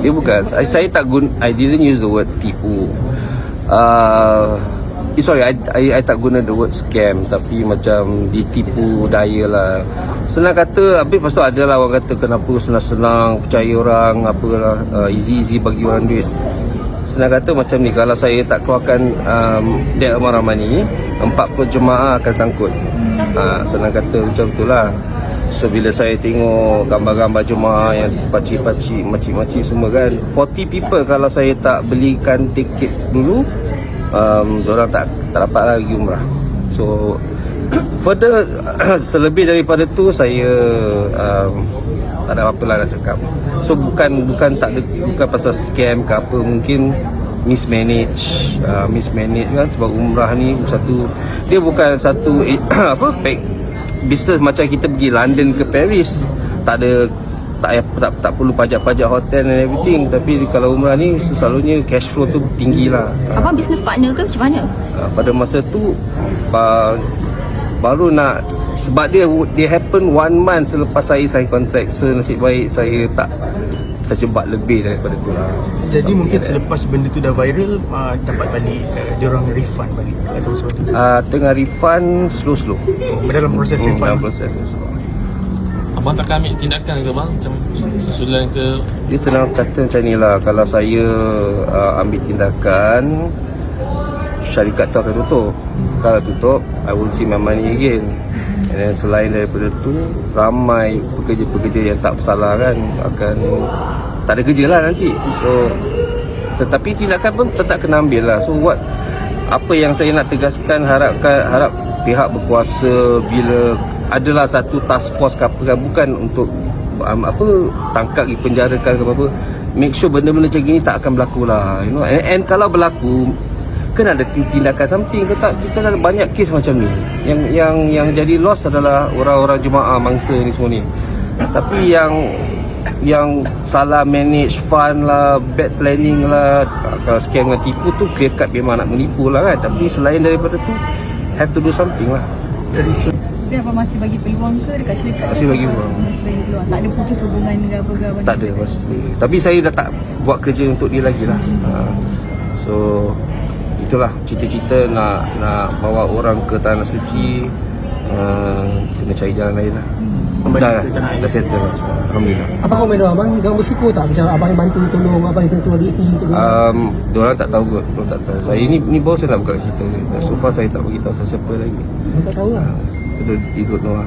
Dia bukan. Saya, saya tak gun. I didn't use the word tipu. Uh, eh, sorry, I, I, I tak guna the word scam tapi macam ditipu daya lah. Senang kata, habis lepas tu ada lah orang kata kenapa senang-senang percaya orang, apalah, uh, easy-easy bagi orang duit. Senang kata macam ni, kalau saya tak keluarkan um, that amount of money, 40 jemaah akan sangkut. Ha, senang kata macam tu lah. So bila saya tengok gambar-gambar jemaah yang pacik-pacik, makcik-makcik semua kan 40 people kalau saya tak belikan tiket dulu um, Diorang tak, tak dapat lagi umrah. So further selebih daripada tu saya um, tak ada apa lah nak cakap. So bukan bukan tak ada, bukan pasal scam ke apa mungkin mismanage uh, mismanage kan sebab umrah ni satu dia bukan satu eh, apa pack bisnes macam kita pergi London ke Paris tak ada tak payah tak, tak perlu pajak-pajak hotel and everything. Tapi kalau umrah ni selalunya cash flow tu tinggi lah. Abang business partner ke macam mana? uh, pada masa tu uh, baru nak sebab dia dia happen one month selepas saya sign contract. So nasib baik saya tak terjebak lebih daripada tu lah Jadi mungkin selepas benda tu dah viral uh, dapat balik uh, dia orang refund balik atau mana? uh, tengah refund slow-slow Oh, dalam proses Hmm, dalam refund. proses Abang takkan ambil tindakan ke bang? Macam susulan ke Dia senang kata macam ni lah Kalau saya uh, ambil tindakan Syarikat tu akan tutup. Kalau tutup I will see my money again. And then selain daripada tu Ramai pekerja-pekerja yang tak bersalah kan Akan Tak ada kerja lah nanti. So Tetapi tindakan pun tetap kena ambil lah. So what Apa yang saya nak tegaskan Harapkan Harap pihak berkuasa Bila Adalah satu task force ke apa kan Bukan untuk um, apa tangkap di penjarakan ke apa make sure benda-benda macam gini tak akan berlaku lah you know. And, and kalau berlaku kena ada tindakan samping ke tak kita ada banyak kes macam ni yang yang yang jadi loss adalah orang-orang jemaah mangsa ni semua ni tapi yang yang salah manage fund lah bad planning lah kalau scam dengan tipu tu clear cut memang nak menipu lah kan tapi selain daripada tu have to do something lah Dari sudut Tapi abang masih bagi peluang ke dekat syarikat Masih bagi peluang. Masih bagi peluang. Tak ada putus hubungan ke apa ke abang? Tak ada pasti. Tapi saya dah tak buat kerja untuk dia lagi lah. Ha. So itulah cita-cita nak nak bawa orang ke tanah suci. Uh, kena cari jalan lain lah. Kembali Dah, air. dah settle lah. Alhamdulillah. Apa komen tu abang? Jangan bersyukur tak macam abang yang bantu tolong abang yang tolong duit sendiri dia. Um, diorang tak tahu kot. Diorang tak tahu. Saya ni ni baru saya nak buka cerita ni. So far saya tak beritahu siapa lagi. Abang tak tahu lah. Itu ikut Noah.